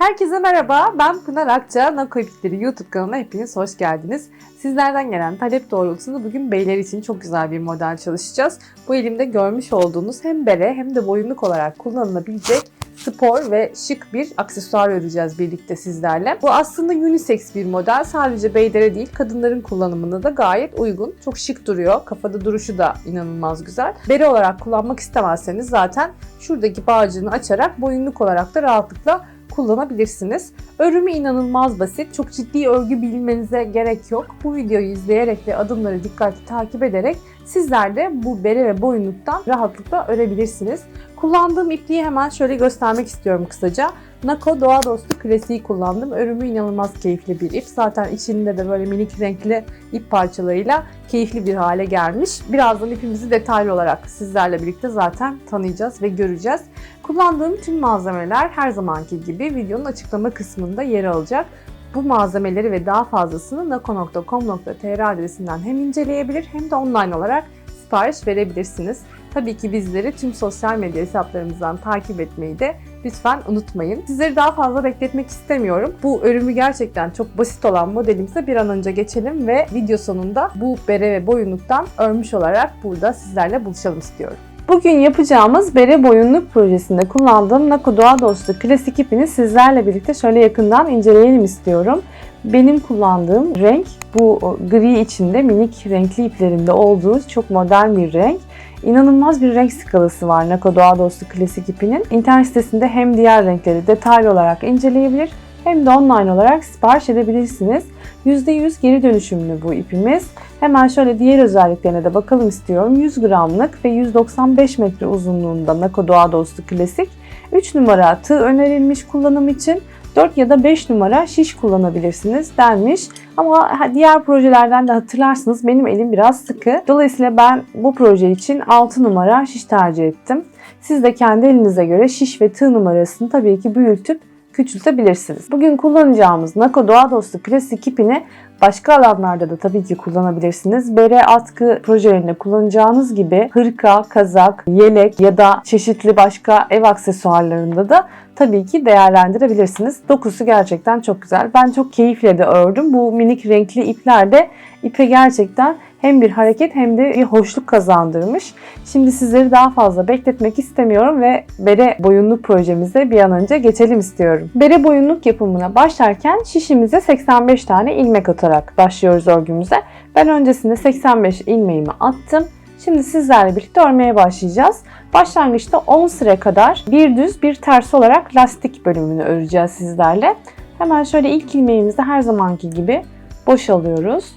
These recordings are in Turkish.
Herkese merhaba, ben Pınar Akça. Nako YouTube kanalına hepiniz hoş geldiniz. Sizlerden gelen talep doğrultusunda bugün beyler için çok güzel bir model çalışacağız. Bu elimde görmüş olduğunuz hem bere hem de boyunluk olarak kullanılabilecek spor ve şık bir aksesuar öreceğiz birlikte sizlerle. Bu aslında unisex bir model. Sadece beylere değil kadınların kullanımına da gayet uygun. Çok şık duruyor. Kafada duruşu da inanılmaz güzel. Bere olarak kullanmak istemezseniz zaten şuradaki bağcığını açarak boyunluk olarak da rahatlıkla kullanabilirsiniz. Örümü inanılmaz basit. Çok ciddi örgü bilmenize gerek yok. Bu videoyu izleyerek ve adımları dikkatli takip ederek sizler de bu bere ve boyunluktan rahatlıkla örebilirsiniz. Kullandığım ipliği hemen şöyle göstermek istiyorum kısaca. Nako Doğa Dostu klasiği kullandım. Örümü inanılmaz keyifli bir ip. Zaten içinde de böyle minik renkli ip parçalarıyla keyifli bir hale gelmiş. Birazdan ipimizi detaylı olarak sizlerle birlikte zaten tanıyacağız ve göreceğiz. Kullandığım tüm malzemeler her zamanki gibi videonun açıklama kısmında yer alacak. Bu malzemeleri ve daha fazlasını nako.com.tr adresinden hem inceleyebilir hem de online olarak sipariş verebilirsiniz. Tabii ki bizleri tüm sosyal medya hesaplarımızdan takip etmeyi de lütfen unutmayın. Sizleri daha fazla bekletmek istemiyorum. Bu örümü gerçekten çok basit olan modelimize bir an önce geçelim ve video sonunda bu bere ve boyunluktan örmüş olarak burada sizlerle buluşalım istiyorum. Bugün yapacağımız bere boyunluk projesinde kullandığım Nako Doğa Dostu klasik ipini sizlerle birlikte şöyle yakından inceleyelim istiyorum. Benim kullandığım renk bu gri içinde minik renkli iplerinde olduğu çok modern bir renk. İnanılmaz bir renk skalası var Nako Doğa Dostu klasik ipinin. İnternet sitesinde hem diğer renkleri detaylı olarak inceleyebilir hem de online olarak sipariş edebilirsiniz. %100 geri dönüşümlü bu ipimiz. Hemen şöyle diğer özelliklerine de bakalım istiyorum. 100 gramlık ve 195 metre uzunluğunda Nako Doğa Dostu Klasik. 3 numara tığ önerilmiş kullanım için 4 ya da 5 numara şiş kullanabilirsiniz denmiş. Ama diğer projelerden de hatırlarsınız benim elim biraz sıkı. Dolayısıyla ben bu proje için 6 numara şiş tercih ettim. Siz de kendi elinize göre şiş ve tığ numarasını tabii ki büyütüp küçültebilirsiniz. Bugün kullanacağımız Nako Doğa Dostu klasik ipini başka alanlarda da tabii ki kullanabilirsiniz. Bere atkı projelerinde kullanacağınız gibi hırka, kazak, yelek ya da çeşitli başka ev aksesuarlarında da tabii ki değerlendirebilirsiniz. Dokusu gerçekten çok güzel. Ben çok keyifle de ördüm. Bu minik renkli ipler de ipe gerçekten hem bir hareket hem de bir hoşluk kazandırmış. Şimdi sizleri daha fazla bekletmek istemiyorum ve bere boyunluk projemize bir an önce geçelim istiyorum. Bere boyunluk yapımına başlarken şişimize 85 tane ilmek atarak başlıyoruz örgümüze. Ben öncesinde 85 ilmeğimi attım. Şimdi sizlerle birlikte örmeye başlayacağız. Başlangıçta 10 sıra kadar bir düz bir ters olarak lastik bölümünü öreceğiz sizlerle. Hemen şöyle ilk ilmeğimizi her zamanki gibi boşalıyoruz.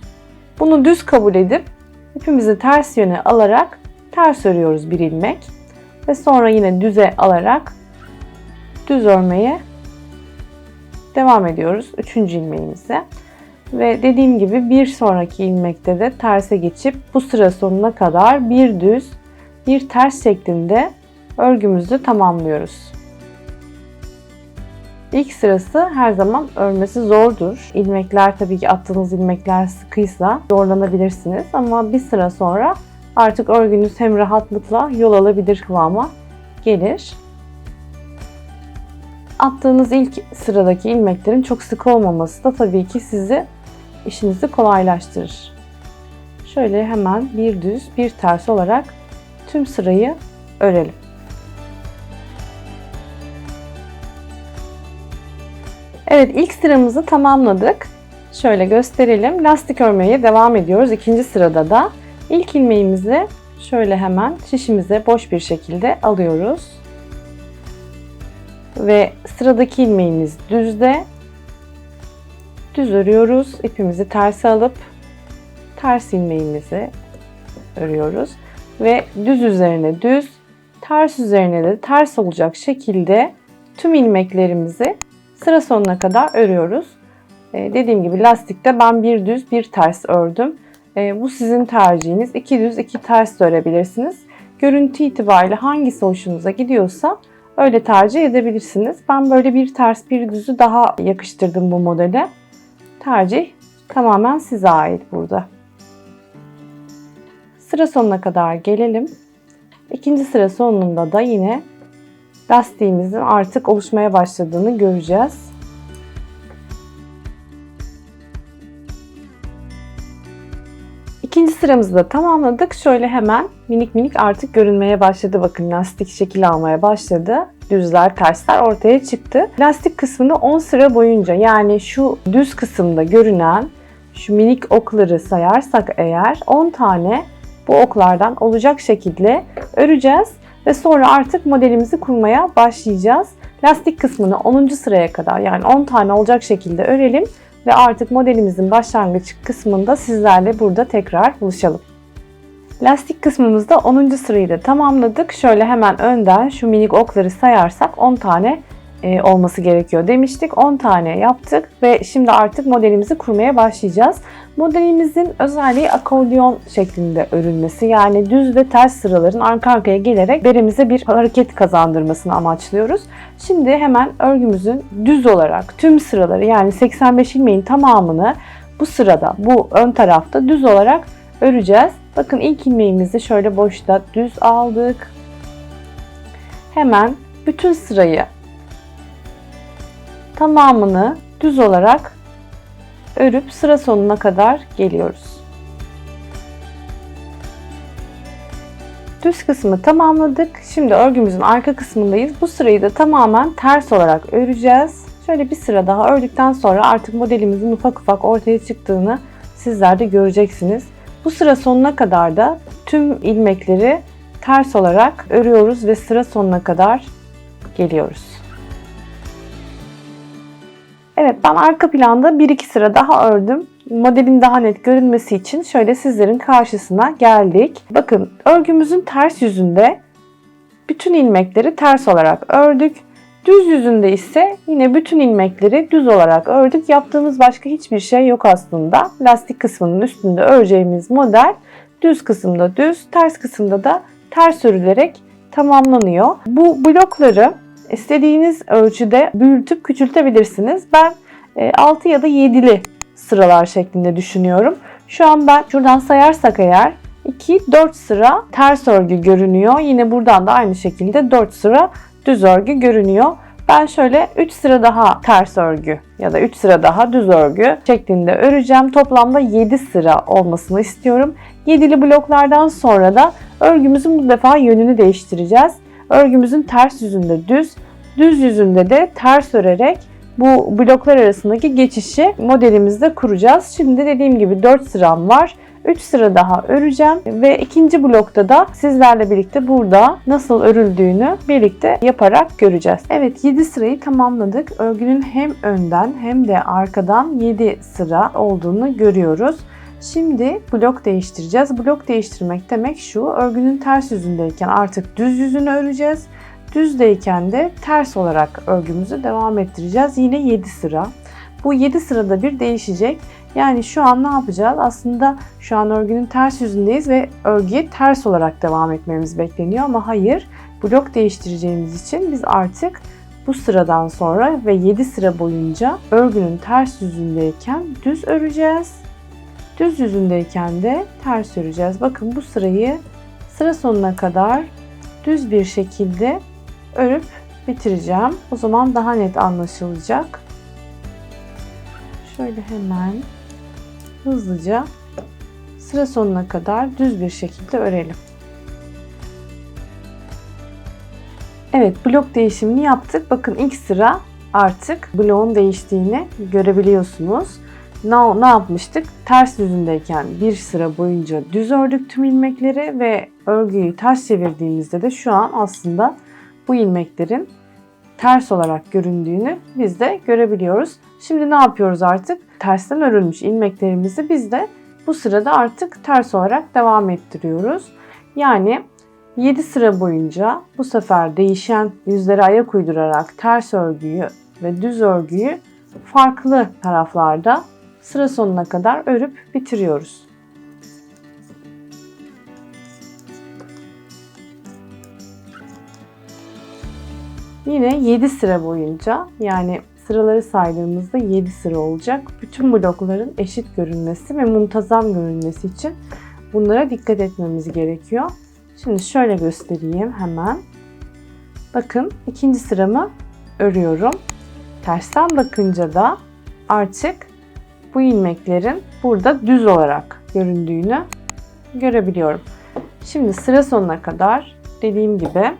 Bunu düz kabul edip ipimizi ters yöne alarak ters örüyoruz bir ilmek. Ve sonra yine düze alarak düz örmeye devam ediyoruz. Üçüncü ilmeğimize. Ve dediğim gibi bir sonraki ilmekte de terse geçip bu sıra sonuna kadar bir düz bir ters şeklinde örgümüzü tamamlıyoruz. İlk sırası her zaman örmesi zordur. İlmekler tabii ki attığınız ilmekler sıkıysa zorlanabilirsiniz ama bir sıra sonra artık örgünüz hem rahatlıkla yol alabilir kıvama gelir. Attığınız ilk sıradaki ilmeklerin çok sık olmaması da tabii ki sizi işinizi kolaylaştırır. Şöyle hemen bir düz bir ters olarak tüm sırayı örelim. Evet ilk sıramızı tamamladık. Şöyle gösterelim. Lastik örmeye devam ediyoruz. İkinci sırada da ilk ilmeğimizi şöyle hemen şişimize boş bir şekilde alıyoruz. Ve sıradaki ilmeğimiz düzde. Düz örüyoruz. İpimizi terse alıp ters ilmeğimizi örüyoruz. Ve düz üzerine düz, ters üzerine de ters olacak şekilde tüm ilmeklerimizi sıra sonuna kadar örüyoruz. Ee, dediğim gibi lastikte ben bir düz bir ters ördüm. Ee, bu sizin tercihiniz. İki düz iki ters örebilirsiniz. Görüntü itibariyle hangisi hoşunuza gidiyorsa öyle tercih edebilirsiniz. Ben böyle bir ters bir düzü daha yakıştırdım bu modele. Tercih tamamen size ait burada. Sıra sonuna kadar gelelim. İkinci sıra sonunda da yine lastiğimizin artık oluşmaya başladığını göreceğiz. Sıramızı da tamamladık. Şöyle hemen minik minik artık görünmeye başladı. Bakın lastik şekil almaya başladı. Düzler, tersler ortaya çıktı. Lastik kısmını 10 sıra boyunca yani şu düz kısımda görünen şu minik okları sayarsak eğer 10 tane bu oklardan olacak şekilde öreceğiz ve sonra artık modelimizi kurmaya başlayacağız. Lastik kısmını 10. sıraya kadar yani 10 tane olacak şekilde örelim ve artık modelimizin başlangıç kısmında sizlerle burada tekrar buluşalım. Lastik kısmımızda 10. sırayı da tamamladık. Şöyle hemen önden şu minik okları sayarsak 10 tane olması gerekiyor demiştik. 10 tane yaptık ve şimdi artık modelimizi kurmaya başlayacağız. Modelimizin özelliği akordeon şeklinde örülmesi. Yani düz ve ters sıraların arka arkaya gelerek beremize bir hareket kazandırmasını amaçlıyoruz. Şimdi hemen örgümüzün düz olarak tüm sıraları yani 85 ilmeğin tamamını bu sırada, bu ön tarafta düz olarak öreceğiz. Bakın ilk ilmeğimizi şöyle boşta düz aldık. Hemen bütün sırayı tamamını düz olarak örüp sıra sonuna kadar geliyoruz. Düz kısmı tamamladık. Şimdi örgümüzün arka kısmındayız. Bu sırayı da tamamen ters olarak öreceğiz. Şöyle bir sıra daha ördükten sonra artık modelimizin ufak ufak ortaya çıktığını sizler de göreceksiniz. Bu sıra sonuna kadar da tüm ilmekleri ters olarak örüyoruz ve sıra sonuna kadar geliyoruz. Evet ben arka planda 1-2 sıra daha ördüm. Modelin daha net görünmesi için şöyle sizlerin karşısına geldik. Bakın örgümüzün ters yüzünde bütün ilmekleri ters olarak ördük. Düz yüzünde ise yine bütün ilmekleri düz olarak ördük. Yaptığımız başka hiçbir şey yok aslında. Lastik kısmının üstünde öreceğimiz model düz kısımda düz, ters kısımda da ters örülerek tamamlanıyor. Bu blokları istediğiniz ölçüde büyütüp küçültebilirsiniz. Ben 6 e, ya da 7'li sıralar şeklinde düşünüyorum. Şu an ben şuradan sayarsak eğer 2-4 sıra ters örgü görünüyor. Yine buradan da aynı şekilde 4 sıra düz örgü görünüyor. Ben şöyle 3 sıra daha ters örgü ya da 3 sıra daha düz örgü şeklinde öreceğim. Toplamda 7 sıra olmasını istiyorum. 7'li bloklardan sonra da örgümüzün bu defa yönünü değiştireceğiz. Örgümüzün ters yüzünde düz, düz yüzünde de ters örerek bu bloklar arasındaki geçişi modelimizde kuracağız. Şimdi dediğim gibi 4 sıram var. 3 sıra daha öreceğim ve ikinci blokta da sizlerle birlikte burada nasıl örüldüğünü birlikte yaparak göreceğiz. Evet 7 sırayı tamamladık. Örgünün hem önden hem de arkadan 7 sıra olduğunu görüyoruz. Şimdi blok değiştireceğiz. Blok değiştirmek demek şu. Örgünün ters yüzündeyken artık düz yüzünü öreceğiz. Düzdeyken de ters olarak örgümüzü devam ettireceğiz. Yine 7 sıra. Bu 7 sırada bir değişecek. Yani şu an ne yapacağız? Aslında şu an örgünün ters yüzündeyiz ve örgüye ters olarak devam etmemiz bekleniyor ama hayır. Blok değiştireceğimiz için biz artık bu sıradan sonra ve 7 sıra boyunca örgünün ters yüzündeyken düz öreceğiz. Düz yüzündeyken de ters öreceğiz. Bakın bu sırayı sıra sonuna kadar düz bir şekilde örüp bitireceğim. O zaman daha net anlaşılacak. Şöyle hemen hızlıca sıra sonuna kadar düz bir şekilde örelim. Evet blok değişimini yaptık. Bakın ilk sıra artık bloğun değiştiğini görebiliyorsunuz. Ne, ne yapmıştık? Ters yüzündeyken bir sıra boyunca düz ördük tüm ilmekleri ve örgüyü ters çevirdiğimizde de şu an aslında bu ilmeklerin ters olarak göründüğünü biz de görebiliyoruz. Şimdi ne yapıyoruz artık? Tersten örülmüş ilmeklerimizi biz de bu sırada artık ters olarak devam ettiriyoruz. Yani 7 sıra boyunca bu sefer değişen yüzlere ayak uydurarak ters örgüyü ve düz örgüyü farklı taraflarda sıra sonuna kadar örüp bitiriyoruz. Yine 7 sıra boyunca yani sıraları saydığımızda 7 sıra olacak. Bütün blokların eşit görünmesi ve muntazam görünmesi için bunlara dikkat etmemiz gerekiyor. Şimdi şöyle göstereyim hemen. Bakın ikinci sıramı örüyorum. Tersten bakınca da artık bu ilmeklerin burada düz olarak göründüğünü görebiliyorum. Şimdi sıra sonuna kadar dediğim gibi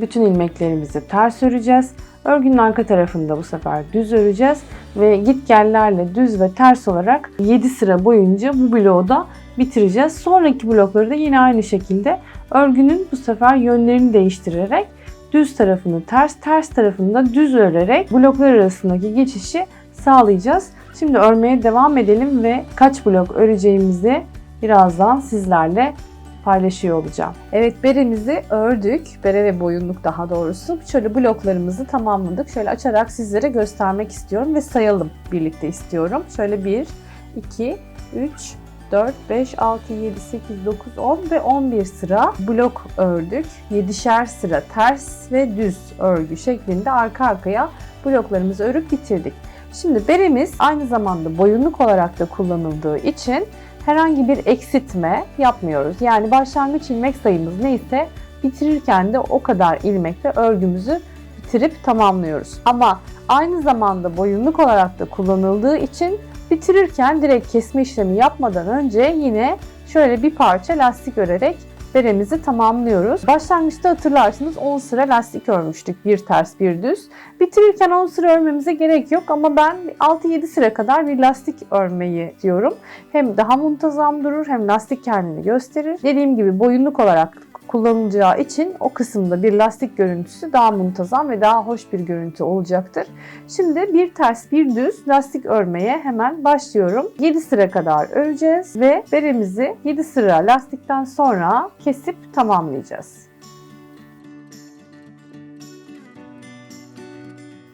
bütün ilmeklerimizi ters öreceğiz. Örgünün arka tarafında bu sefer düz öreceğiz ve git gellerle düz ve ters olarak 7 sıra boyunca bu bloğu da bitireceğiz. Sonraki blokları da yine aynı şekilde örgünün bu sefer yönlerini değiştirerek düz tarafını ters, ters tarafını da düz örerek bloklar arasındaki geçişi sağlayacağız. Şimdi örmeye devam edelim ve kaç blok öreceğimizi birazdan sizlerle paylaşıyor olacağım. Evet beremizi ördük. Bere ve boyunluk daha doğrusu. Şöyle bloklarımızı tamamladık. Şöyle açarak sizlere göstermek istiyorum ve sayalım birlikte istiyorum. Şöyle 1, 2, 3, 4, 5, 6, 7, 8, 9, 10 ve 11 sıra blok ördük. 7'şer sıra ters ve düz örgü şeklinde arka arkaya bloklarımızı örüp bitirdik. Şimdi beremiz aynı zamanda boyunluk olarak da kullanıldığı için herhangi bir eksiltme yapmıyoruz. Yani başlangıç ilmek sayımız neyse bitirirken de o kadar ilmekle örgümüzü bitirip tamamlıyoruz. Ama aynı zamanda boyunluk olarak da kullanıldığı için bitirirken direkt kesme işlemi yapmadan önce yine şöyle bir parça lastik örerek beremizi tamamlıyoruz. Başlangıçta hatırlarsınız 10 sıra lastik örmüştük. Bir ters bir düz. Bitirirken 10 sıra örmemize gerek yok ama ben 6-7 sıra kadar bir lastik örmeyi diyorum. Hem daha muntazam durur hem lastik kendini gösterir. Dediğim gibi boyunluk olarak kullanılacağı için o kısımda bir lastik görüntüsü daha muntazam ve daha hoş bir görüntü olacaktır. Şimdi bir ters bir düz lastik örmeye hemen başlıyorum. 7 sıra kadar öreceğiz ve beremizi 7 sıra lastikten sonra kesip tamamlayacağız.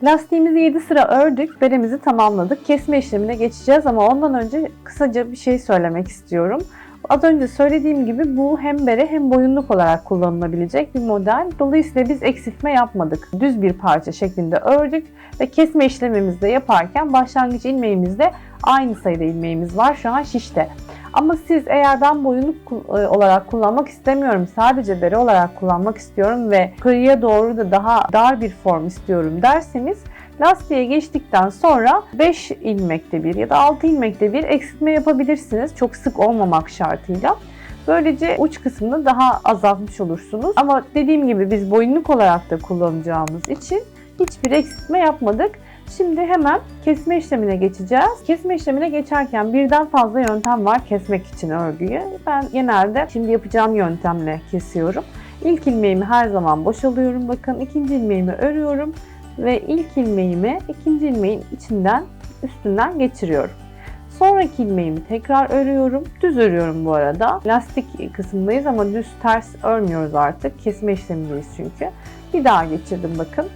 Lastiğimizi 7 sıra ördük, beremizi tamamladık. Kesme işlemine geçeceğiz ama ondan önce kısaca bir şey söylemek istiyorum. Az önce söylediğim gibi bu hem bere hem boyunluk olarak kullanılabilecek bir model. Dolayısıyla biz eksiltme yapmadık. Düz bir parça şeklinde ördük ve kesme işlemimizi de yaparken başlangıç ilmeğimizde aynı sayıda ilmeğimiz var şu an şişte. Ama siz eğer ben boyunluk e, olarak kullanmak istemiyorum, sadece bere olarak kullanmak istiyorum ve kıyıya doğru da daha dar bir form istiyorum derseniz Lastiğe geçtikten sonra 5 ilmekte bir ya da 6 ilmekte bir eksiltme yapabilirsiniz. Çok sık olmamak şartıyla. Böylece uç kısmını daha azaltmış olursunuz. Ama dediğim gibi biz boyunluk olarak da kullanacağımız için hiçbir eksiltme yapmadık. Şimdi hemen kesme işlemine geçeceğiz. Kesme işlemine geçerken birden fazla yöntem var kesmek için örgüyü. Ben genelde şimdi yapacağım yöntemle kesiyorum. İlk ilmeğimi her zaman boşalıyorum. Bakın ikinci ilmeğimi örüyorum ve ilk ilmeğimi ikinci ilmeğin içinden üstünden geçiriyorum. Sonraki ilmeğimi tekrar örüyorum. Düz örüyorum bu arada. Lastik kısmındayız ama düz ters örmüyoruz artık. Kesme işlemindeyiz çünkü. Bir daha geçirdim bakın.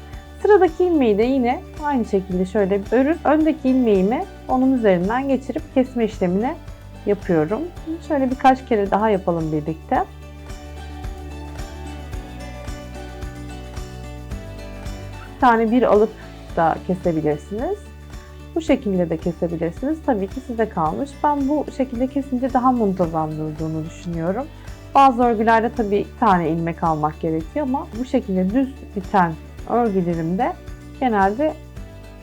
Sıradaki ilmeği de yine aynı şekilde şöyle örüp öndeki ilmeğimi onun üzerinden geçirip kesme işlemini yapıyorum. Şöyle birkaç kere daha yapalım birlikte. Tane bir alıp da kesebilirsiniz. Bu şekilde de kesebilirsiniz. Tabii ki size kalmış. Ben bu şekilde kesince daha muntazam durduğunu düşünüyorum. Bazı örgülerde tabii iki tane ilmek almak gerekiyor ama bu şekilde düz biten örgülerimde genelde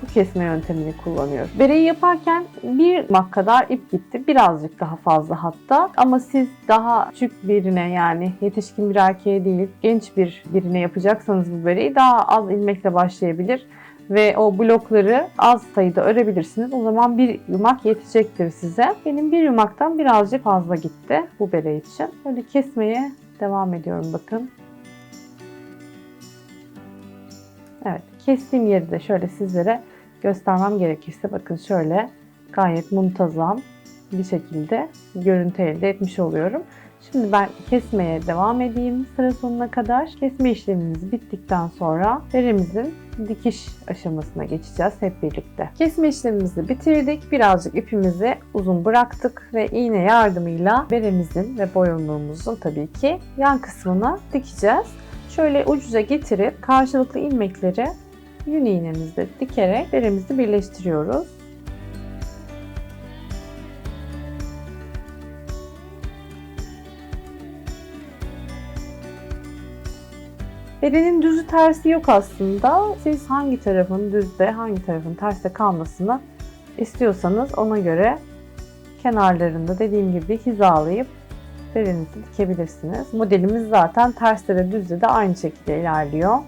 bu kesme yöntemini kullanıyorum. Bereyi yaparken bir mak kadar ip gitti. Birazcık daha fazla hatta. Ama siz daha küçük birine yani yetişkin bir erkeğe değil genç bir birine yapacaksanız bu bereyi daha az ilmekle başlayabilir ve o blokları az sayıda örebilirsiniz. O zaman bir yumak yetecektir size. Benim bir yumaktan birazcık fazla gitti bu bere için. Böyle kesmeye devam ediyorum bakın. Evet kestiğim yeri de şöyle sizlere göstermem gerekirse bakın şöyle gayet muntazam bir şekilde görüntü elde etmiş oluyorum. Şimdi ben kesmeye devam edeyim sıra sonuna kadar. Kesme işlemimiz bittikten sonra berimizin dikiş aşamasına geçeceğiz hep birlikte. Kesme işlemimizi bitirdik. Birazcık ipimizi uzun bıraktık ve iğne yardımıyla beremizin ve boyunluğumuzun tabii ki yan kısmına dikeceğiz. Şöyle ucuca getirip karşılıklı ilmekleri yün iğnemizle dikerek beremizi birleştiriyoruz. Berenin düzü tersi yok aslında. Siz hangi tarafın düzde, hangi tarafın terste kalmasını istiyorsanız ona göre kenarlarında dediğim gibi hizalayıp berenizi dikebilirsiniz. Modelimiz zaten terste ve düzde de aynı şekilde ilerliyor.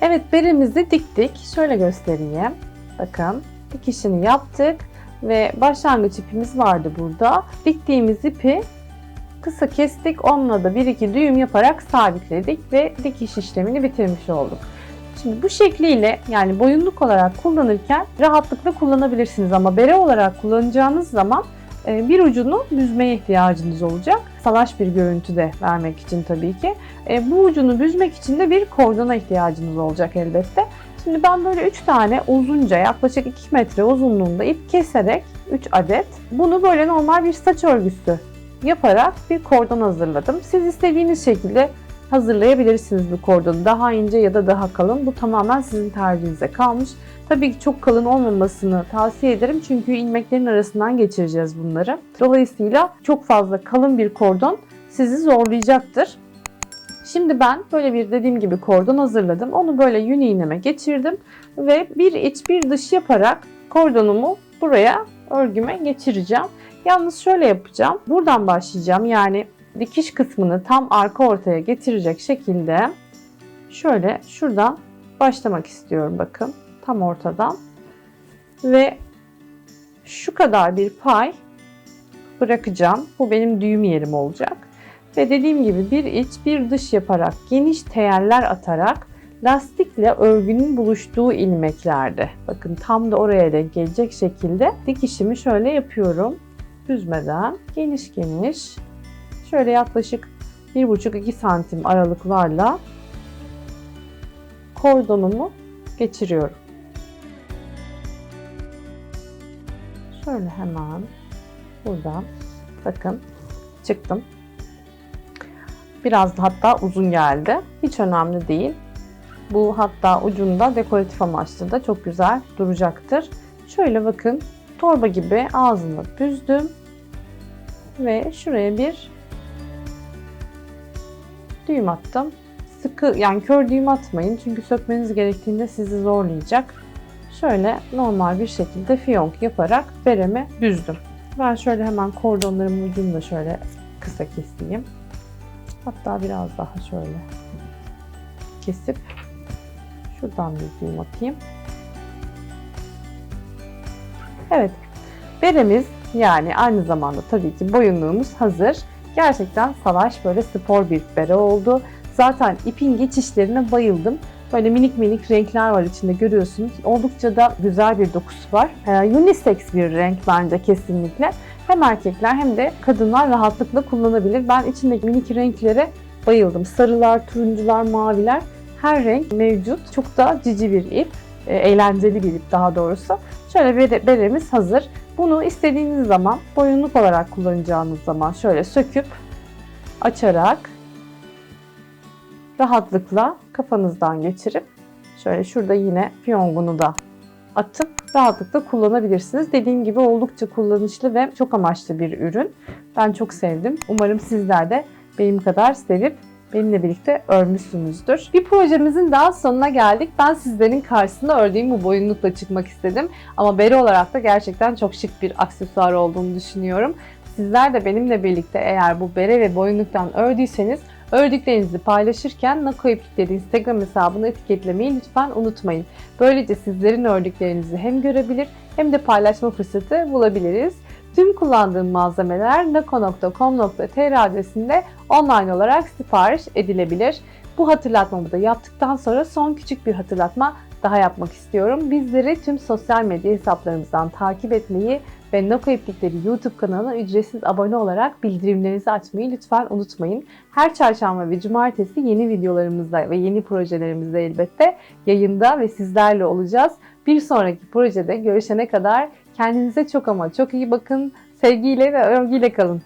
Evet beremizi diktik. Şöyle göstereyim. Bakın dikişini yaptık ve başlangıç ipimiz vardı burada. Diktiğimiz ipi kısa kestik. Onunla da bir iki düğüm yaparak sabitledik ve dikiş işlemini bitirmiş olduk. Şimdi bu şekliyle yani boyunluk olarak kullanırken rahatlıkla kullanabilirsiniz ama bere olarak kullanacağınız zaman e, bir ucunu büzmeye ihtiyacınız olacak. Salaş bir görüntü de vermek için tabii ki. E, bu ucunu büzmek için de bir kordona ihtiyacınız olacak elbette. Şimdi ben böyle 3 tane uzunca yaklaşık 2 metre uzunluğunda ip keserek 3 adet bunu böyle normal bir saç örgüsü yaparak bir kordon hazırladım. Siz istediğiniz şekilde hazırlayabilirsiniz bu kordonu. Daha ince ya da daha kalın. Bu tamamen sizin tercihinize kalmış. Tabii ki çok kalın olmamasını tavsiye ederim. Çünkü ilmeklerin arasından geçireceğiz bunları. Dolayısıyla çok fazla kalın bir kordon sizi zorlayacaktır. Şimdi ben böyle bir dediğim gibi kordon hazırladım. Onu böyle yün iğneme geçirdim ve bir iç bir dış yaparak kordonumu buraya örgüme geçireceğim. Yalnız şöyle yapacağım. Buradan başlayacağım. Yani dikiş kısmını tam arka ortaya getirecek şekilde şöyle şuradan başlamak istiyorum bakın. Tam ortadan. Ve şu kadar bir pay bırakacağım. Bu benim düğüm yerim olacak. Ve dediğim gibi bir iç bir dış yaparak geniş teyeller atarak lastikle örgünün buluştuğu ilmeklerde bakın tam da oraya denk gelecek şekilde dikişimi şöyle yapıyorum. Büzmeden geniş geniş şöyle yaklaşık 1,5-2 santim aralıklarla kordonumu geçiriyorum. Şöyle hemen buradan bakın çıktım. Biraz hatta uzun geldi. Hiç önemli değil. Bu hatta ucunda dekoratif amaçlı da çok güzel duracaktır. Şöyle bakın torba gibi ağzını büzdüm. Ve şuraya bir düğüm attım. Sıkı yani kör düğüm atmayın çünkü sökmeniz gerektiğinde sizi zorlayacak. Şöyle normal bir şekilde fiyonk yaparak beremi büzdüm. Ben şöyle hemen kordonlarımın ucunu da şöyle kısa keseyim. Hatta biraz daha şöyle kesip şuradan bir düğüm atayım. Evet. Beremiz yani aynı zamanda tabii ki boyunluğumuz hazır. Gerçekten salaş böyle spor bir bere oldu. Zaten ipin geçişlerine bayıldım. Böyle minik minik renkler var içinde görüyorsunuz. Oldukça da güzel bir dokusu var. Ee, unisex bir renk bence kesinlikle. Hem erkekler hem de kadınlar rahatlıkla kullanabilir. Ben içindeki minik renklere bayıldım. Sarılar, turuncular, maviler her renk mevcut. Çok da cici bir ip. E, eğlenceli bir ip daha doğrusu. Şöyle beremiz hazır. Bunu istediğiniz zaman boyunluk olarak kullanacağınız zaman şöyle söküp açarak rahatlıkla kafanızdan geçirip şöyle şurada yine fiyongunu da atıp rahatlıkla kullanabilirsiniz. Dediğim gibi oldukça kullanışlı ve çok amaçlı bir ürün. Ben çok sevdim. Umarım sizler de benim kadar sevip benimle birlikte örmüşsünüzdür. Bir projemizin daha sonuna geldik. Ben sizlerin karşısında ördüğüm bu boyunlukla çıkmak istedim. Ama bere olarak da gerçekten çok şık bir aksesuar olduğunu düşünüyorum. Sizler de benimle birlikte eğer bu bere ve boyunluktan ördüyseniz ördüklerinizi paylaşırken Nako İplikleri Instagram hesabını etiketlemeyi lütfen unutmayın. Böylece sizlerin ördüklerinizi hem görebilir hem de paylaşma fırsatı bulabiliriz. Tüm kullandığım malzemeler nako.com.tr adresinde online olarak sipariş edilebilir. Bu hatırlatmamı da yaptıktan sonra son küçük bir hatırlatma daha yapmak istiyorum. Bizleri tüm sosyal medya hesaplarımızdan takip etmeyi ve Noko İplikleri YouTube kanalına ücretsiz abone olarak bildirimlerinizi açmayı lütfen unutmayın. Her çarşamba ve cumartesi yeni videolarımızda ve yeni projelerimizde elbette yayında ve sizlerle olacağız. Bir sonraki projede görüşene kadar kendinize çok ama çok iyi bakın. Sevgiyle ve övgüyle kalın.